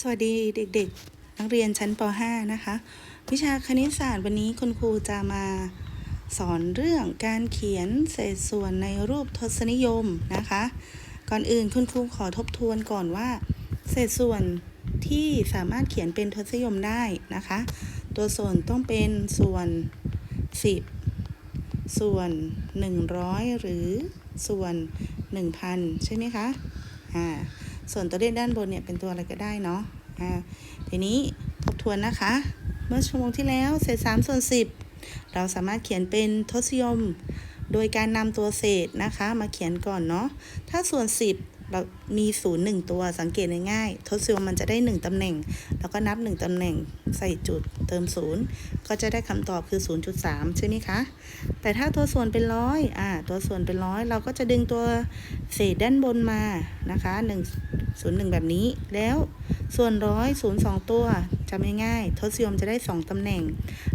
สวัสดีเด็กๆ นักเรียนชั้นป .5 นะคะ วิชาคณิตศาสตร์วันนี้คุณครูจะมาสอนเรื่องการเขียนเศษส่วนในรูปทศนิยมนะคะ ก่อนอื่นคุณครูขอทบทวนก่อนว่า เศษส่วนที่สามารถเขียนเป็นทศนิยมได้นะคะ ตัวส่วนต้องเป็นส่วน 10 ส่วน 100 หรือส่วน 1,000 ใช่ไหมคะอ่า ส่วนตัวเลขด้านบนเนี่ยเป็นตัวอะไรก็ได้เนาะอ่าทีนี้ทบทวนนะคะ เมื่อชั่วโมงที่แล้วเศษ3ส่วน10 เราสามารถเขียนเป็นทศนิยม โดยการนำตัวเศษนะคะ มาเขียนก่อนเนาะถ้าส่วน 10 เรามีศูนย์หนึ่งตัวสังเกตง่ายๆทศนิยมมันจะได้1ตำแหน่ง แล้วก็นับ1ตำแหน่งใส่จุดเติมศูนย์ก็จะได้คำตอบคือ 0.3 ใช่ไหมคะ แต่ถ้าตัวส่วนเป็นร้อยอ่าตัวส่วนเป็นร้อยเราก็จะดึงตัวเศษด้านบนมานะคะ1 0 1 แบบนี้ แล้วส่วนร้อยศูนย์สองตัวจำง่ายๆทศนิยมจะได้ 2ตำแหน่ง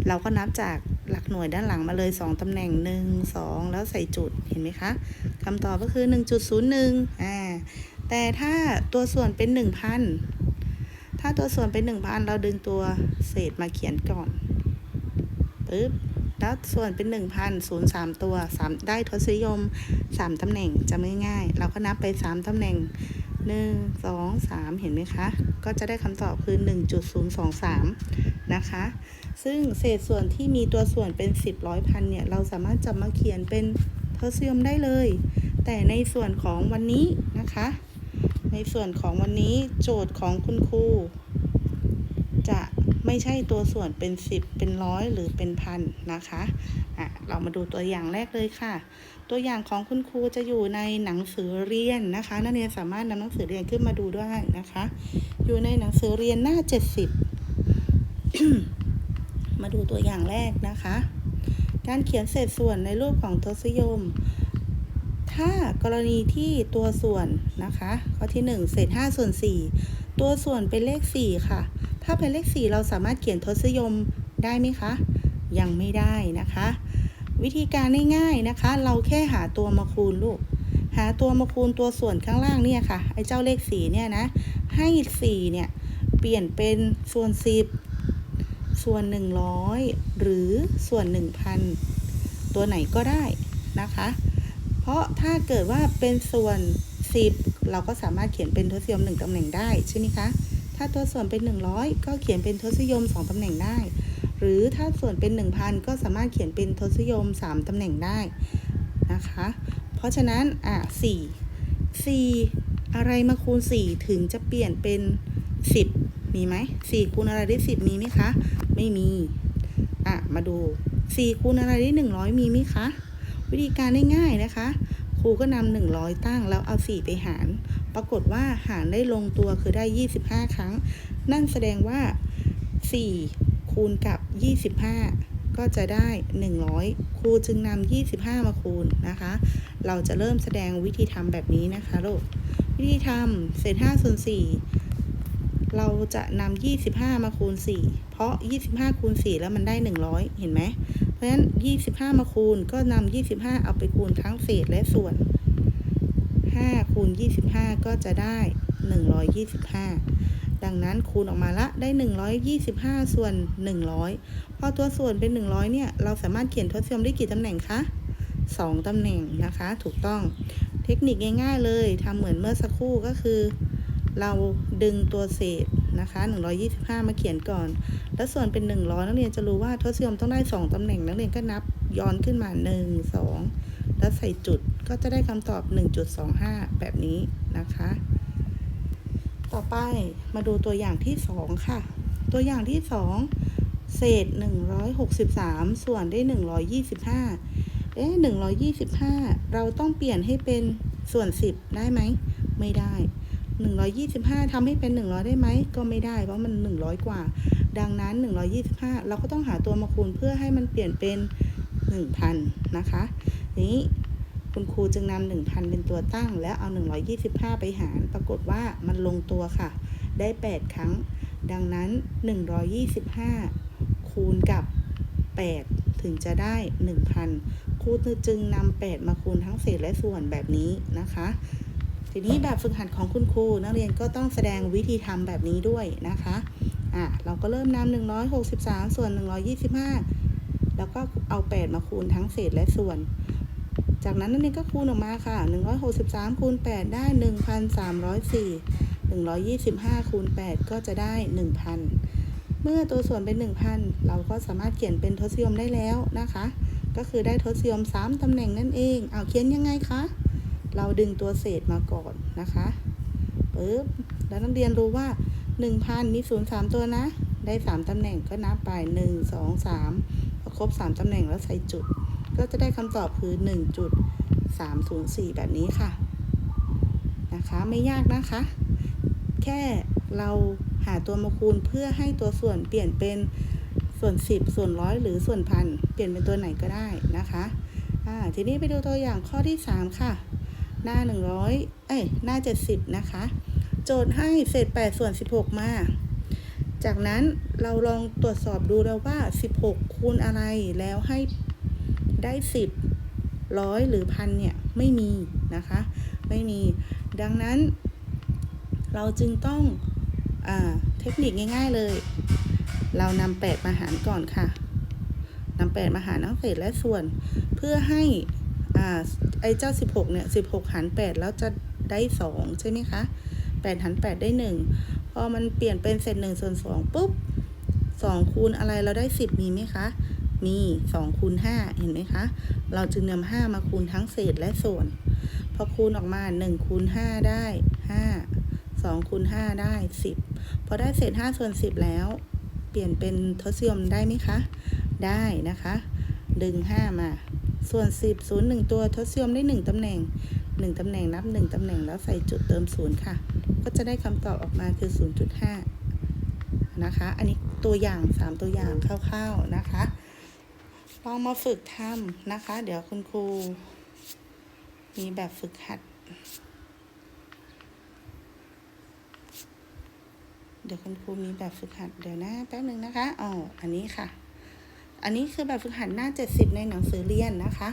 เราก็นับจากหลักหน่วยด้านหลังมาเลย 2ตำแหน่ง 1 2 แล้วใส่จุดเห็นไหมคะคำตอบก็คือ 1.01อ่า แต่ถ้าตัวส่วนเป็น 1,000 ถ้าตัวส่วนเป็น 1,000 เราดึงตัวเศษมาเขียนก่อนปึ๊บแล้วส่วนเป็น 1,000ศูนย์สามตัวสามได้ทศนิยม 3 ตำแหน่งจำง่าย เราก็นับไป 3 ตำแหน่ง 1 2 3 เห็นไหมคะ ก็จะได้คำตอบคือ 1.023 นะคะ ซึ่งเศษส่วนที่มีตัวส่วนเป็น 10ร้อยพันเนี่ย เราสามารถจับมาเขียนเป็นทศนิยมได้เลย แต่ในส่วนของวันนี้นะคะ ส่วนของวันนี้โจทย์ของคุณครูจะไม่ใช่ตัวส่วนเป็น 10 เป็นร้อยหรือเป็นพันนะคะอะเรามาดูตัวอย่างแรกเลยค่ะ ตัวอย่างของคุณครูจะอยู่ในหนังสือเรียนนะคะ นักเรียนสามารถนำหนังสือเรียนขึ้นมาดูได้นะคะ อยู่ในหนังสือเรียนหน้า 70 มาดูตัวอย่างแรกนะคะ การเขียนเศษส่วนในรูปของทศนิยม ถ้ากรณีที่ตัวส่วนนะคะ ข้อที่ 1 เศษ5ส่วน 4 ตัวส่วนเป็นเลข 4 ค่ะ ถ้าเป็นเลข 4 เราสามารถเขียนทศนิยมได้ไหมคะ ยังไม่ได้นะคะ วิธีการง่ายๆนะคะ เราแค่หาตัวมาคูณลูก หาตัวมาคูณตัวส่วนข้างล่างเนี่ยค่ะ ไอ้เจ้าเลข 4 เนี่ยนะ ให้ 4 เนี่ย เปลี่ยนเป็นส่วน 10 ส่วน 100 หรือส่วน 1,000 ตัวไหนก็ได้นะคะ ราะถ้าเกิดว่าเป็นส่วน 10 เราก็สามารถเขียนเป็นทศนิยม 1ตำแหน่งได้ใช่ไหมคะ ถ้าตัวส่วนเป็น 100 ก็เขียนเป็นทศนิยม 2ตำแหน่งได้ หรือถ้าส่วนเป็น 1,000 ก็สามารถเขียนเป็นทศนิยม 3ตำแหน่งได้นะคะ เพราะฉะนั้นอะ4 4 อะไรมาคูณ 4 ถึงจะเปลี่ยนเป็น 10 มีไหม4คูณอะไรได้ 10 มีไหมคะ ไม่มี อะ มาดู 4คูณอะไรได้ 100 มีไหมคะ วิธีการง่ายๆนะคะ ครูก็นำ100 ตั้งแล้วเอา 4 ไปหาร ปรากฏว่าหารได้ลงตัวคือได้ 25 ครั้ง นั่นแสดงว่า 4 คูณกับ 25 ก็จะได้ 100 ครูจึงนำ25 มาคูณนะคะ เราจะเริ่มแสดงวิธีทำแบบนี้นะคะลูกวิธีทำเศษ5ส่วน4เราจะนำ 25 มาคูณ 4 เพราะ 25 คูณ 4 แล้วมันได้ 100 เห็นไหม เพราะฉะนั้น 25 มาคูณก็นำ25 เอาไปคูณทั้งเศษและส่วน 5 คูณ 25 ก็จะได้ 125 ดังนั้นคูณออกมาละได้ 125 ส่วน 100 พอตัวส่วนเป็น 100 เนี่ย เราสามารถเขียนทศนิยมได้กี่ตำแหน่งคะ 2 ตำแหน่งนะคะ ถูกต้องเทคนิคง่ายๆเลยทำเหมือนเมื่อสักครู่ก็คือ เราดึงตัวเศษ นะคะ 125 มาเขียนก่อน แล้วส่วนเป็น 100 นักเรียนจะรู้ว่าทศนิยมต้องได้ 2ตำแหน่งนักเรียนก็นับย้อนขึ้นมา 1 2 แล้วใส่จุดก็จะได้คำตอบ 1.25 แบบนี้นะคะ ต่อไปมาดูตัวอย่างที่ 2 ค่ะ ตัวอย่างที่ 2 เศษ 163 ส่วนได้ 125 เอ๊ะ125 เราต้องเปลี่ยนให้เป็นส่วน 10 ได้ไหม ไม่ได้ 125ทำให้เป็น 100 ได้ไหม ก็ไม่ได้ เพราะมัน 100 กว่า ดังนั้น 125 เราก็ต้องหาตัวมาคูณเพื่อให้มันเปลี่ยนเป็น 1,000 นะคะนี้คุณครูจึงนำ1,000 เป็นตัวตั้ง แล้วเอา 125 ไปหาร ปรากฏว่ามันลงตัวค่ะ ได้ 8 ครั้ง ดังนั้น 125 คูณกับ 8 ถึงจะได้ 1,000 ครูจึงนำ8 มาคูณทั้งเศษและส่วนแบบนี้นะคะ ทีนี้แบบฝึกหัดของคุณครูนักเรียนก็ต้องแสดงวิธีทำแบบนี้ด้วยนะคะอะเราก็เริ่มนำ163 ส่วน 125 แล้วก็เอา8มาคูณทั้งเศษและส่วน จากนั้นนักเรียนก็คูณออกมาค่ะ 163คูณ8ได้ 1,304 125คูณ8ก็จะได้ 1,000 เมื่อตัวส่วนเป็น 1,000 เราก็สามารถเขียนเป็นทศนิยมได้แล้วนะคะ ก็คือได้ทศนิยม 3ตำแหน่งนั่นเอง เอาเขียนยังไงคะ เราดึงตัวเศษมาก่อนนะคะปึ๊บแล้วนักเรียนรู้ว่า 1,000 มี 0 3 ตัวนะ ได้ 3ตำแหน่งก็นับไป 1 2 3พอครบ 3ตำแหน่งแล้วใส่จุด ก็จะได้คำตอบคือ 1.304 แบบนี้ค่ะ นะคะไม่ยากนะคะ แค่เราหาตัวมาคูณเพื่อให้ตัวส่วนเปลี่ยนเป็นส่วน 10 ส่วนร้อยหรือส่วนพันเปลี่ยนเป็นตัวไหนก็ได้นะคะ อ่า ทีนี้ไปดูตัวอย่างข้อที่ 3 ค่ะ หน้า 100 เอ้ย หน้า 70 นะคะ โจทย์ให้เศษ 8 ส่วน 16 มา จากนั้นเราลองตรวจสอบดูแล้วว่า 16 คูณอะไรแล้วให้ได้ 10ร้อยหรือพันเนี่ย ไม่มีนะคะ ไม่มี ดังนั้น เราจึงต้องอเทคนิคง่าย ๆเลย เรานำ8มาหารก่อนค่ะนำ8มาหารทั้งเศษและส่วน เพื่อให้ อ่าไอ้เจ้า 16 เนี่ย 16 หาร 8 แล้วจะได้ 2 ใช่ไหมคะ 8 หาร 8 ได้ 1 พอมันเปลี่ยนเป็นเศษ1ส่วน2ปุ๊บ 2 คูณอะไรเราได้ 10 มีไหมคะ มี 2 คูณ 5 เห็นไหมคะ เราจึงนำ5มาคูณทั้งเศษและส่วน พอคูณออกมา 1 คูณ 5 ได้ 5 2คูณ5ได้ 10 พอได้เศษ5ส่วน 10 แล้ว เปลี่ยนเป็นทศนิยมได้ไหมคะ ได้นะคะ ดึง 5 มา ส่วน 10 0 1 ตัวทศนิยมได้ 1 ตำแหน่ง 1 ตำแหน่งนับ 1 ตำแหน่งแล้วใส่จุดเติม 0 ค่ะ ก็จะได้คำตอบออกมาคือ 0.5 นะคะ อันนี้ตัวอย่าง 3 ตัวอย่างคร่าวๆนะคะ ลองมาฝึกทำนะคะ เดี๋ยวคุณครู มีแบบฝึกหัด เดี๋ยวคุณครูมีแบบฝึกหัด เดี๋ยวนะแป๊บหนึ่งนะคะอ๋ออันนี้ค่ะ อันนี้คือแบบฝึกหัดหน้า 70 ในหนังสือเรียนนะคะ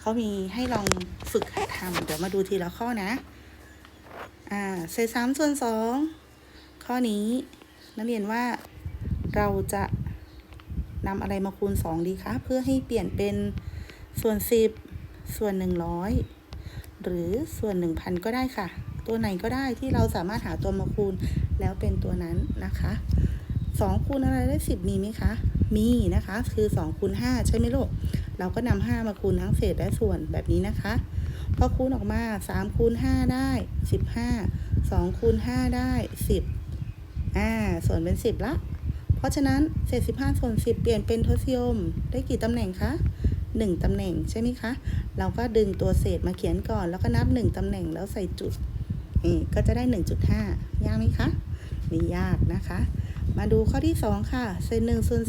เขามีให้ลองฝึกหัดทำเดี๋ยวมาดูทีละข้อนะอ่าเศษสามส่วนสองข้อนี้นักเรียนว่าเราจะนำอะไรมาคูณ 2 ดีคะ เพื่อให้เปลี่ยนเป็นส่วน 10 ส่วน 100 หรือส่วน 1,000 ก็ได้ค่ะ ตัวไหนก็ได้ที่เราสามารถหาตัวมาคูณแล้วเป็นตัวนั้นนะคะ 2 คูณอะไรได้ 10 มีไหมคะ มีนะคะ คือ2คูณ5ใช่ไหมลูก เราก็นำ5มาคูณทั้งเศษและส่วนแบบนี้นะคะ พอคูณออกมา3คูณ5ได้ 15 2คูณ5ได้ 10อ่าส่วนเป็น 10 ละ เพราะฉะนั้นเศษ15ส่วน 10 เปลี่ยนเป็นทศนิยม ได้กี่ตำแหน่งคะ1ตำแหน่งใช่ไหมคะ เราก็ดึงตัวเศษมาเขียนก่อน แล้วก็นับ 1ตำแหน่งแล้วใส่จุดนี่ก็จะได้ 1.5 ยากไหมคะ ไม่ยากนะคะ มาดูข้อที่ 2 ค่ะ เศษ1ส่วน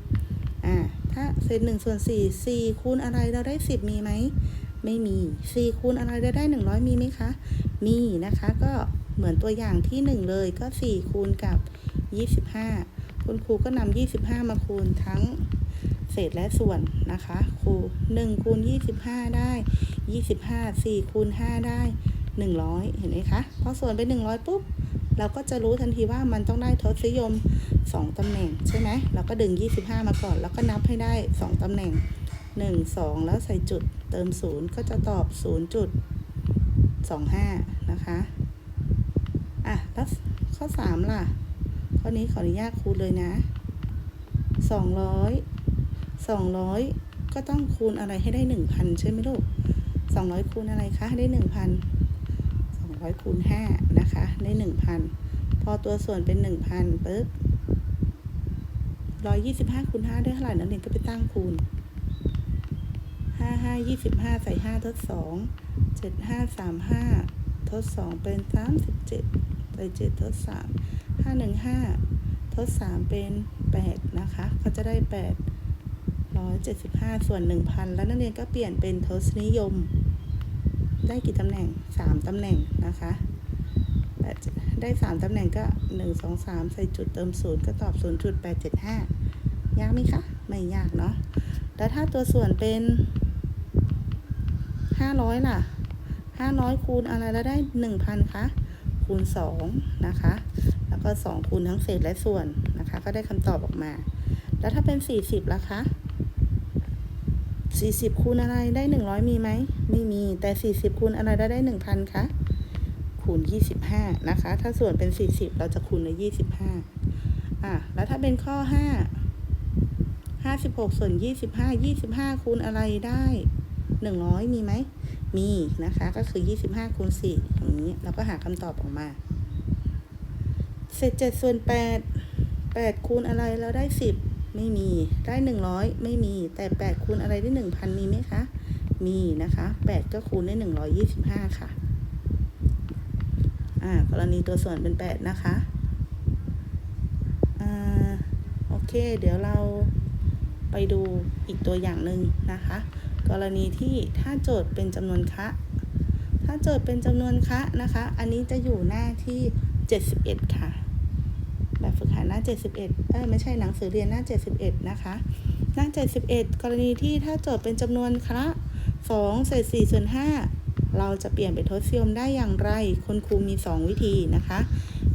4อ่า ถ้าเศษ1ส่วน4 4คูณอะไรเราได้ 10 มีไหม ไม่มี 4คูณอะไรเราได้ 100 มีไหมคะ มีนะคะ ก็เหมือนตัวอย่างที่ 1 เลย ก็ 4 คูณกับ 25 คุณครูก็นำ25 มาคูณทั้งเศษและส่วนนะคะ ครู1คูณ25 ได้ 25 4คูณ5ได้ 100 เห็นไหมคะ พอส่วนเป็น100 ปุ๊บ เราก็จะรู้ทันทีว่ามันต้องได้ทศนิยม 2 ตำแหน่งใช่ไหมเราก็ดึง 25 มาก่อน แล้วก็นับให้ได้ 2 ตำแหน่ง 1 2 แล้วใส่จุดเติม 0 ก็จะตอบ 0.25 นะคะ อะ แล้วข้อ 3 ล่ะ ข้อนี้ขออนุญาตคูณเลยนะ 200 200 ก็ต้องคูณอะไรให้ได้ 1,000 ใช่ไหมลูก 200 คูณอะไรคะ ให้ได้ 1,000 200คูณ5นะคะได้ 1,000 พอตัวส่วนเป็น 1,000ปึ๊บ125คูณ5ได้เท่าไหร่นักเรียนก็ไปตั้งคูณ 5 5 25 ใส่ 5 ทด 2 7 5 35 ทด 2 เป็น 37 ใส่ 7 ทด 3 5 1 5 ทด 3 เป็น 8 นะคะก็จะได้ 8 175 ส่วน 1,000 แล้วนักเรียนก็เปลี่ยนเป็นทศนิยม ได้กี่ตำแหน่ง 3 ตำแหน่งนะคะได้ 3 ตำแหน่งก็ 1 2 3 ใส่จุดเติม 0 ก็ตอบ 0.875 ยากไหมคะ ไม่ยากเนาะแล้วถ้าตัวส่วนเป็น 500 ล่ะห้าร้อยคูณอะไรแล้วได้หนึ่งพันคะ คูณสองนะคะ แล้วก็สองคูณทั้งเศษและส่วนนะคะ ก็ได้คำตอบออกมา แล้วถ้าเป็นสี่สิบล่ะคะ สี่สิบคูณอะไรได้หนึ่งร้อยมีไหม ไม่มี แต่สี่สิบคูณอะไรแล้วได้หนึ่งพันคะ คูณยี่สิบห้านะคะ ถ้าส่วนเป็นสี่สิบเราจะคูณในยี่สิบห้าอะ แล้วถ้าเป็นข้อห้าห้าสิบหกส่วนยี่สิบห้ายี่สิบห้าคูณอะไรได้หนึ่งร้อยมีไหม มีนะคะ ก็คือยี่สิบห้าคูณสี่อย่างนี้ เราก็หาคำตอบออกมา เศษเจ็ดส่วนแปดแปดคูณอะไรแล้วได้สิบ ไม่มี ได้หนึ่งร้อยไม่มี แต่แปดคูณอะไรได้หนึ่งพันมีไหมคะ มีนะคะแปดก็คูณได้หนึ่งร้อยยี่สิบห้าค่ะ อ่า กรณีตัวส่วนเป็นแปดนะคะ อ่า โอเค เดี๋ยวเราไปดูอีกตัวอย่างหนึ่งนะคะ กรณีที่ถ้าโจทย์เป็นจำนวนคะ ถ้าโจทย์เป็นจำนวนคะนะคะ อันนี้จะอยู่หน้าที่ 71 ค่ะ แบบฝึกหัดหน้า 71 เออไม่ใช่หนังสือเรียนหน้า 71 นะคะ หน้า 71 กรณีที่ถ้าโจทย์เป็นจำนวนคะ2เศษ4ส่วน5เราจะเปลี่ยนเป็นทศนิยมได้อย่างไร คุณครูมี 2 วิธีนะคะ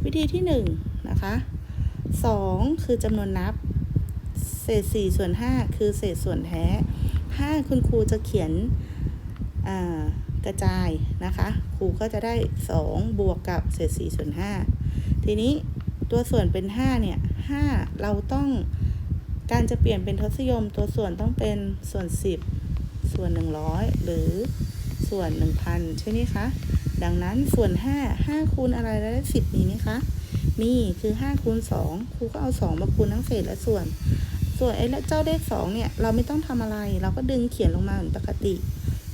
วิธีที่1นะคะ2 คือจำนวนนับ เศษ4ส่วน 5 คือเศษส่วนแท้ถ้าคุณครูจะเขียนกระจายนะคะ ครูก็จะได้ 2 บวกกับเศษ4ส่วน 5 ทีนี้ ตัวส่วนเป็น 5 เนี่ย 5 เราต้องการจะเปลี่ยนเป็นทศนิยม ตัวส่วนต้องเป็นส่วน 10 ส่วน 100 หรือส่วน 1,000 ใช่ไหมคะ ดังนั้นส่วน 5 5คูณอะไรแล้วได้10 มีไหมคะ มีคือ 5คูณ2ครูก็เอา 2 มาคูณทั้งเศษและส่วน ส่วนไอ้เจ้าเลข2เนี่ย เราไม่ต้องทำอะไร เราก็ดึงเขียนลงมาเหมือนปกติ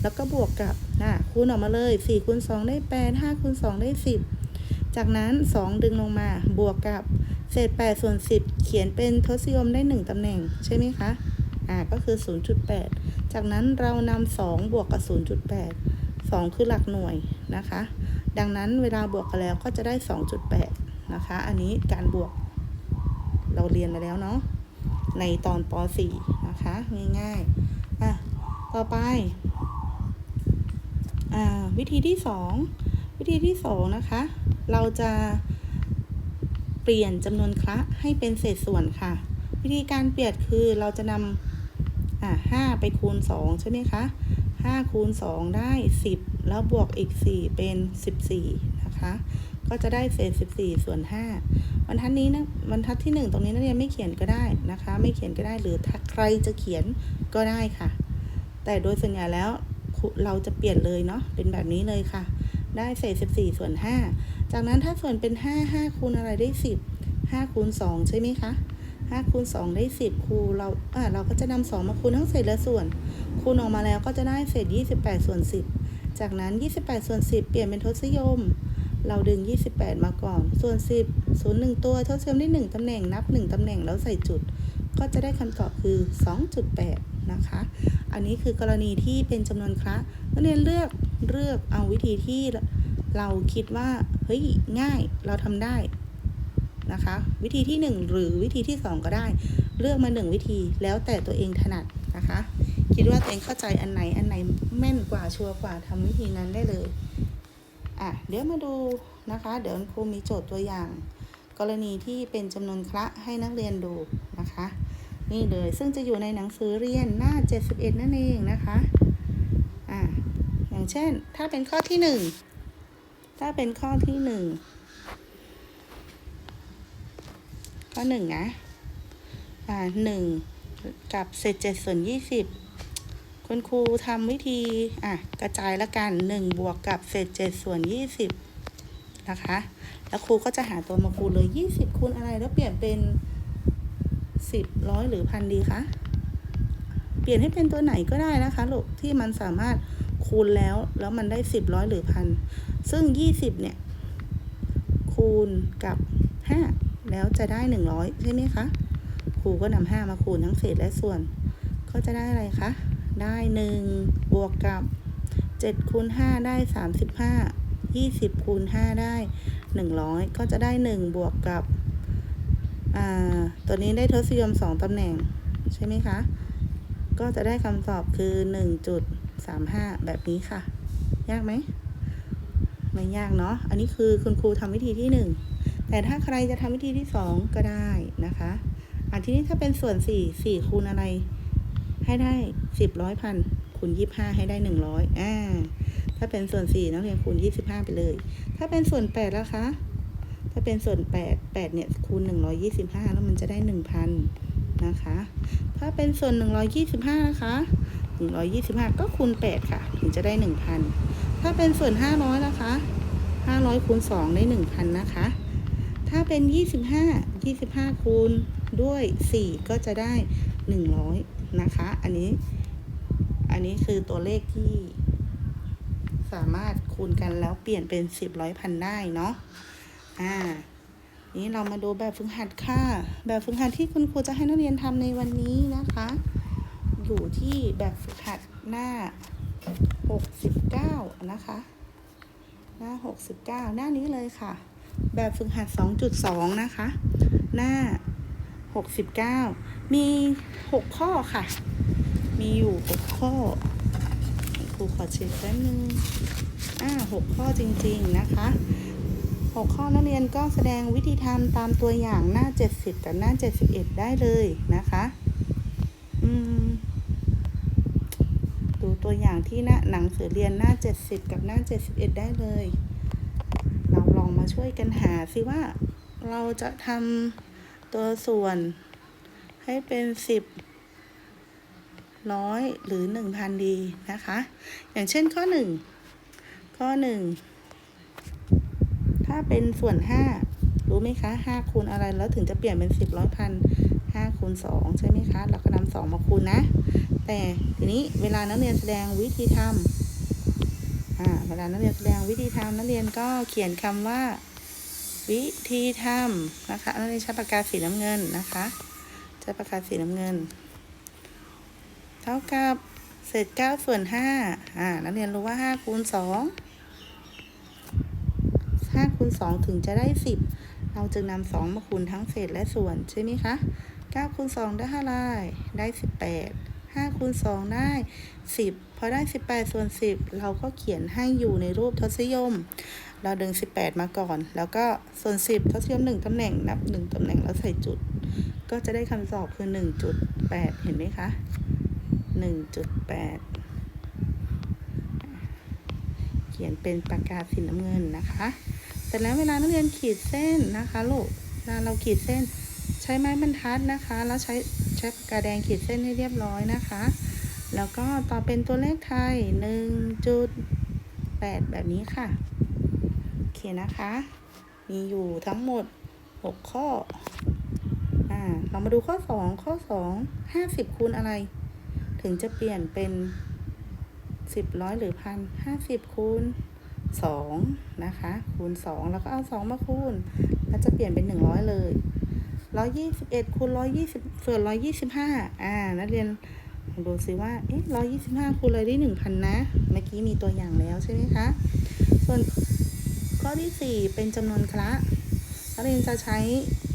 แล้วก็บวกกับนะคูณออกมาเลย4คูณ2ได้8 5คูณ2ได้ 10 จากนั้น 2 ดึงลงมาบวกกับเศษ8ส่วน 10 เขียนเป็นทศนิยมได้ 1 ตำแหน่งใช่ไหมคะ อ่าก็คือ 0.8 จากนั้นเรานำ2บวกกับ 0.8 2 คือหลักหน่วยนะคะ ดังนั้นเวลาบวกกันแล้วก็จะได้ 2.8 นะคะ อันนี้การบวกเราเรียนมาแล้วเนาะในตอนป .4 นะคะ ง่ายๆ อะ ต่อไป อ่า วิธีที่ 2 วิธีที่ 2 นะคะ เราจะเปลี่ยนจำนวนคละให้เป็นเศษส่วนค่ะ วิธีการเปลี่ยนคือเราจะนำอ่า5ไปคูณ2ใช่ไหมคะ5คูณ2ได้10แล้วบวกอีก4เป็น14นะคะก็จะได้เศษ 14 ส่วน 5 บรรทัดนี้นะบรรทัดที่ 1 ตรงนี้นักเรียนไม่เขียนก็ได้นะคะ ไม่เขียนก็ได้หรือถ้าใครจะเขียนก็ได้ค่ะ แต่โดยส่วนใหญ่แล้วเราจะเปลี่ยนเลยเนาะเป็นแบบนี้เลยค่ะ ได้เศษ 14 ส่วน 5 จากนั้นถ้าส่วนเป็น 5 5คูณอะไรได้ 10 5คูณ2ใช่ไหมคะ5คูณ2ได้ 10 คูณเราอ่าเราก็จะนำ2มาคูณทั้งเศษและส่วน คูณออกมาแล้วก็จะได้เศษ 28 ส่วน 10 จากนั้น 28 ส่วน 10 เปลี่ยนเป็นทศนิยม เราดึง 28 มาก่อน ส่วน 10 0 1 ตัวทศนิยมได้ 1ตำแหน่งนับ 1ตำแหน่งแล้วใส่จุด ก็จะได้คำตอบคือ 2.8 นะคะ อันนี้คือกรณีที่เป็นจำนวนคละนักเรียนเลือกเลือกเอาวิธีที่ เราคิดว่าเฮ้ยง่ายเราทำได้นะคะ วิธีที่ 1 หรือวิธีที่ 2 ก็ได้ เลือกมา 1 วิธีแล้วแต่ตัวเองถนัดนะคะ คิดว่าตัวเองเข้าใจอันไหนอันไหนแม่นกว่าชัวร์กว่าทำวิธีนั้นได้เลยอะเดี๋ยวมาดูนะคะ เดี๋ยวครูมีโจทย์ตัวอย่าง กรณีที่เป็นจำนวนคละให้นักเรียนดูนะคะ นี่เลยซึ่งจะอยู่ในหนังสือเรียนหน้า 71 นั่นเองนะคะอ่าอย่างเช่น ถ้าเป็นข้อที่หนึ่ง ถ้าเป็นข้อที่หนึ่งข้อหนึ่งนะ อ่าหนึ่งกับเศษเจ็ดส่วนยี่สิบคุณครูทำวิธี อะ กระจายละกันหนึ่งบวกกับเศษเจ็ดส่วนยี่สิบนะคะ แล้วครูก็จะหาตัวมาคูณเลยยี่สิบคูณอะไรแล้วเปลี่ยนเป็นสิบร้อยหรือพันดีคะ เปลี่ยนให้เป็นตัวไหนก็ได้นะคะลูกที่มันสามารถคูณแล้วแล้วมันได้สิบร้อยหรือพัน ซึ่งยี่สิบเนี่ย คูณกับห้าแล้วจะได้หนึ่งร้อยใช่ไหมคะ ครูก็นำห้ามาคูณทั้งเศษและส่วน ก็จะได้อะไรคะ ได้หนึ่งบวกกับเจ็ดคูณห้าได้สามสิบห้ายี่สิบคูณห้าได้หนึ่งร้อยก็จะได้หนึ่งบวกกับตัวนี้ได้ทศนิยมสองตำแหน่ง ใช่ไหมคะ ก็จะได้คำตอบคือ 1.35 แบบนี้ค่ะ ยากไหม ไม่ยากเนาะ อันนี้คือคุณครูทำวิธีที่หนึ่งแต่ถ้าใครจะทำวิธีที่สองก็ได้นะคะอันที่นี้ถ้าเป็นส่วนสี่สี่คูณอะไร ให้ได้สิบร้อยพันคูณยี่ห้าให้ได้หนึ่งร้อยอ่าถ้าเป็นส่วนสี่นักเรียนคูณยี่สิบห้าไปเลย ถ้าเป็นส่วนแปดแล้วคะ ถ้าเป็นส่วนแปดแปดเนี่ยคูณหนึ่งร้อยี่สิบห้าแล้วมันจะได้หนึ่งพันนะคะ ถ้าเป็นส่วนหนึ่งร้อยี่สิบห้านะคะหนึ่งร้อยี่สิบห้าก็คูณแปดค่ะ ถึงจะได้หนึ่งพัน ถ้าเป็นส่วนห้าร้อยนะคะห้าร้อยคูณสองได้หนึ่งพันนะคะ ถ้าเป็นยี่สิบห้ายี่สิบห้าคูณด้วยสี่ก็จะได้หนึ่งร้อยนะคะ อันนี้ อันนี้คือตัวเลขที่สามารถคูณกันแล้วเปลี่ยนเป็นสิบร้อยพันได้เนาะ อ่า นี้เรามาดูแบบฝึกหัดค่ะ แบบฝึกหัดที่คุณครูจะให้นักเรียนทำในวันนี้นะคะ อยู่ที่แบบฝึกหัดหน้า 69 นะคะ หน้า 69 หน้านี้เลยค่ะ แบบฝึกหัด 2.2 นะคะ หน้า 69 มี 6 ข้อค่ะ มีอยู่ 6 ข้อครูขอเช็คแป๊บนึงอ่า6ข้อจริงๆนะคะ 6 ข้อนักเรียนก็แสดงวิธีทำตามตัวอย่างหน้า 70 กับหน้า 71 ได้เลยนะคะ อืม ตัวอย่างที่หน้าหนังสือเรียนหน้า 70 กับหน้า 71 ได้เลย เราลองมาช่วยกันหาสิว่า เราจะทำตัวส่วนให้เป็น 10 ร้อยหรือ 1,000 ดีนะคะ อย่างเช่นข้อ 1 ข้อ 1 ถ้าเป็นส่วน 5 รู้ไหมคะ 5 คูณอะไรแล้วถึงจะเปลี่ยนเป็น 10 ร้อยพัน5คูณ2ใช่ไหมคะ เราก็นำ2มาคูณนะ แต่ทีนี้เวลานักเรียนแสดงวิธีทำอ่าเวลานักเรียนแสดงวิธีทำนักเรียนก็เขียนคำว่า วิธีทำนะคะนักเรียนใช้ปากกาสีน้ำเงินนะคะใช้ปากกาสีน้ำเงิน เท่ากับเศษ9ส่วน5อ่านักเรียนรู้ว่า5คูณ2 5คูณ2ถึงจะได้10เราจึงนำ2มาคูณทั้งเศษและส่วนใช่ไหมคะ9คูณ2ได้เท่าไรได้18 5คูณ2ได้ 10 พอได้ 18 ส่วน 10 เราก็เขียนให้อยู่ในรูปทศนิยม เราดึง 18 มาก่อน แล้วก็ส่วน 10 ทศนิยม 1ตำแหน่งนับ 1ตำแหน่งแล้วใส่จุด ก็จะได้คำตอบคือ 1.8 เห็นไหมคะ 1.8 เขียนเป็นปากกาสีน้ำเงินนะคะ แต่แล้วเวลานักเรียนขีดเส้นนะคะลูกเวลาเราขีดเส้น ใช้ไม้บรรทัดนะคะ แล้วใช้ใช้ปากกาแดงขีดเส้นให้เรียบร้อยนะคะ แล้วก็ต่อเป็นตัวเลขไทย 1.8 แบบนี้ค่ะ โอเคนะคะ มีอยู่ทั้งหมด 6 ข้ออ่าเรามาดูข้อ 2 ข้อ 2 50 คูณอะไร ถึงจะเปลี่ยนเป็นสิบร้อยหรือพันห้าสิบคูณสองนะคะ คูณสองแล้วก็เอาสองมาคูณ แล้วจะเปลี่ยนเป็นหนึ่งร้อยเลย ร้อยยี่สิบเอ็ดคูณร้อยยี่สิบส่วนร้อยยี่สิบห้าอ่า นักเรียนดูซิว่า เอ๊ะร้อยยี่สิบห้าคูณเลยได้หนึ่งพันนะ เมื่อกี้มีตัวอย่างแล้วใช่ไหมคะ ส่วนข้อที่สี่เป็นจำนวนคละนักเรียนจะใช้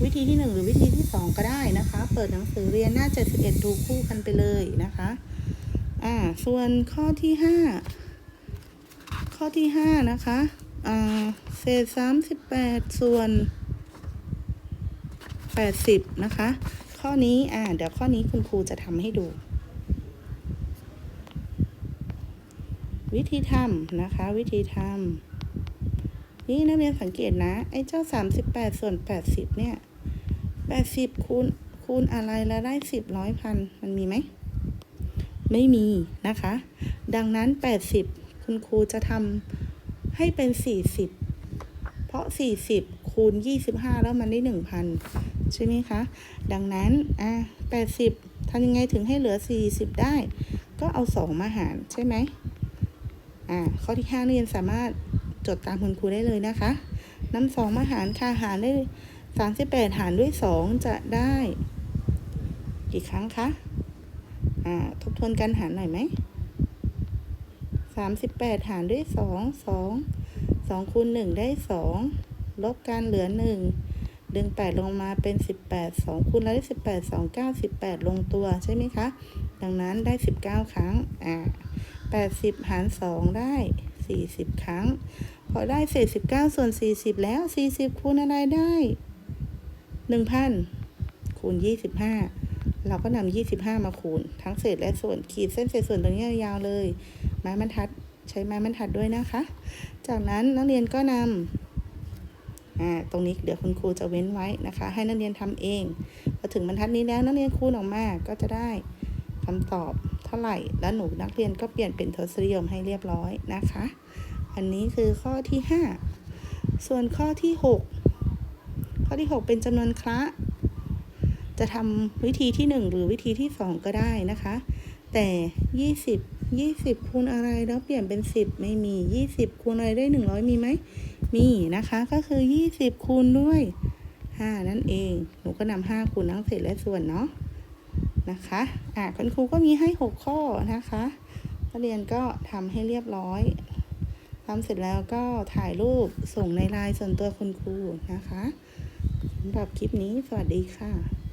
วิธีที่หนึ่งหรือวิธีที่สองก็ได้นะคะ เปิดหนังสือเรียนหน้าเจ็ดสิบเอ็ดดูคู่กันไปเลยนะคะ อ่า ส่วนข้อที่ห้าข้อที่ห้านะคะ อ่า เศษสามสิบแปดส่วน แปดสิบนะคะ ข้อนี้อ่าเดี๋ยวข้อนี้คุณครูจะทำให้ดู วิธีทำนะคะ วิธีทำนี่นักเรียนสังเกตนะ ไอ้เจ้าสามสิบแปดส่วนแปดสิบเนี่ยแปดสิบคูณ คูณอะไรแล้วได้สิบร้อยพัน มันมีไหม ไม่มีนะคะ ดังนั้น 80 คุณครูจะทำให้เป็น 40 เพราะ 40คูณ 25 แล้วมันได้ 1,000 ใช่ไหมคะ ดังนั้นอะ80ทำยังไงถึงให้เหลือ40ได้ ก็เอา2มาหารใช่ไหมอ่าข้อที่5เรียนสามารถจดตามคุณครูได้เลยนะคะนำสองมาหารค่ะหารได้38หารด้วย2จะได้ กี่ครั้งคะอ่าทบทวนกันหารหน่อยไหมสามสิบแปดหารด้วยสองสองสองคูณหนึ่งได้สองลบกันเหลือหนึ่ง ดึงแปดลงมาเป็นสิบแปดสองคูณแล้วได้สิบแปดสองเก้าสิบแปดลงตัวใช่ไหมคะ ดังนั้นได้สิบเก้าครั้ง อ่าแปดสิบหารสองได้สี่สิบครั้ง พอได้เศษสิบเก้าส่วนสี่สิบแล้วสี่สิบคูณอะไรได้หนึ่งพันคูณยี่สิบห้าเราก็นำยี่สิบห้ามาคูณ ทั้งเศษและส่วน ขีดเส้นเศษส่วนตรงนี้ยาวเลย ไม้บรรทัด ใช้ไม้บรรทัดด้วยนะคะ จากนั้นนักเรียนก็นำ ตรงนี้เดี๋ยวคุณครูจะเว้นไว้นะคะ ให้นักเรียนทำเองพอถึงบรรทัดนี้แล้วนักเรียนคูณออกมาก็จะได้คำตอบเท่าไหร่ แล้วหนูนักเรียนก็เปลี่ยนเป็นทศนิยมให้เรียบร้อยนะคะ อันนี้คือข้อที่ 5 ส่วนข้อที่ 6 ข้อที่ 6 เป็นจำนวนคละจะทำวิธีที่ 1 หรือวิธีที่ 2 ก็ได้นะคะ แต่ 20 20 คูณอะไรแล้วเปลี่ยนเป็น 10 ไม่มี 20 คูณอะไรได้ 100 มีไหม มีนะคะก็คือ 20 คูณด้วย 5 นั่นเอง หนูก็นำ5คูณทั้งเศษและส่วนเนาะนะคะอะคุณครูก็มีให้ 6 ข้อนะคะนักเรียนก็ทำให้เรียบร้อยทำเสร็จแล้วก็ถ่ายรูปส่งในไลน์ส่วนตัวคุณครูนะคะสำหรับคลิปนี้สวัสดีค่ะ